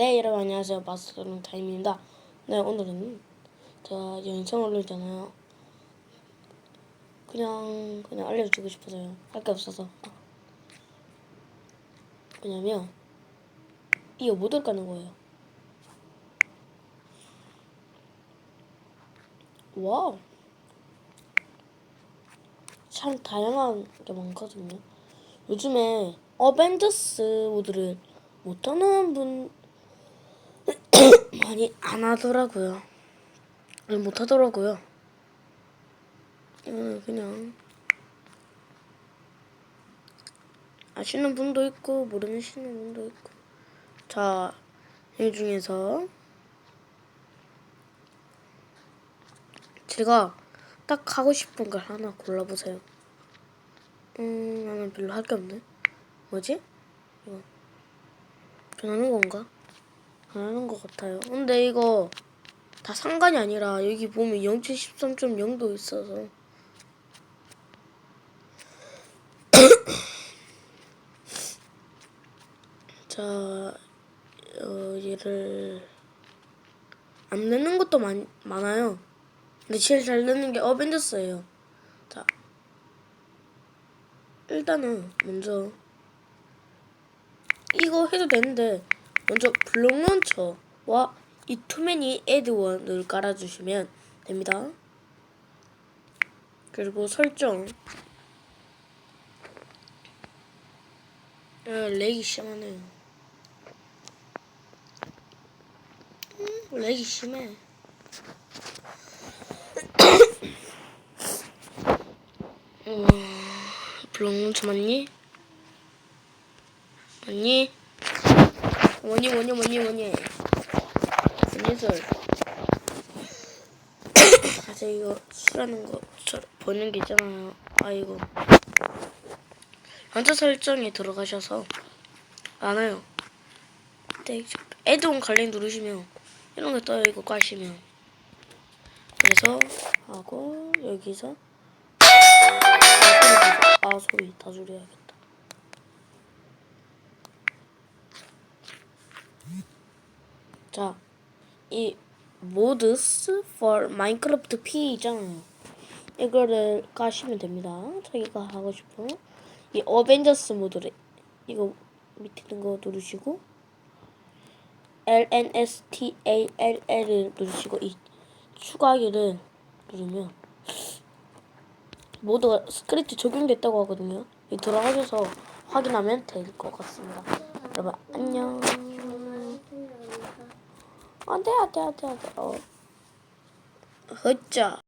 네 여러분 안녕하세요. 마스터는 타임입니다. 네 오늘은 제가 영상 올리잖아요? 그냥 그냥 알려주고 싶어서요. 할 게 없어서. 왜냐면 이거 못을 까는 거예요. 와우. 참 다양한 게 많거든요. 요즘에 어벤져스 모드를 못하는 분 많이 안 하더라고요. 아니, 못 하더라고요. 음, 그냥 아시는 분도 있고 모르시는 분도 있고. 자, 이 중에서 제가 딱 하고 싶은 걸 하나 골라보세요. 음, 나는 별로 할 게 없네. 뭐지? 이거 변하는 건가? 안 하는 것 같아요. 근데 이거 다 상관이 아니라 여기 보면 0.13.0도 있어서 자 어, 얘를 안 내는 것도 많, 많아요. 근데 제일 잘 내는 게 어벤져스예요. 자 일단은 먼저 이거 해도 되는데 먼저 블록 런처와 이 투매니 애드원을 깔아주시면 됩니다. 그리고 설정 아, 렉이 심하네요. 음, 렉이 심해. 음, 블록 런처 맞니? 맞니? 뭐니 뭐니 뭐니 뭐니 예술. 사실 이거 술하는 거. 저, 보는 게 있잖아요 아 이거. 완전 설정에 들어가셔서. 네, 애드온 관련 누르시면 이런 거 떠요 이거 까시면. 그래서 하고 여기서. 아 소리 다 줄여야겠다 자, 이 모드스 for 마인크래프트 P 있잖아요. 이거를 까시면 됩니다. 자기가 하고 싶은 이 어벤져스 모드를 이거 밑에 있는 거 누르시고 LNSTALL을 누르시고 이 추가하기를 누르면 모두가 스크립트 적용됐다고 하거든요. 이 들어가셔서 확인하면 될 것 같습니다. 여러분 안녕. 안돼 안돼 안돼 안돼 어. 허짜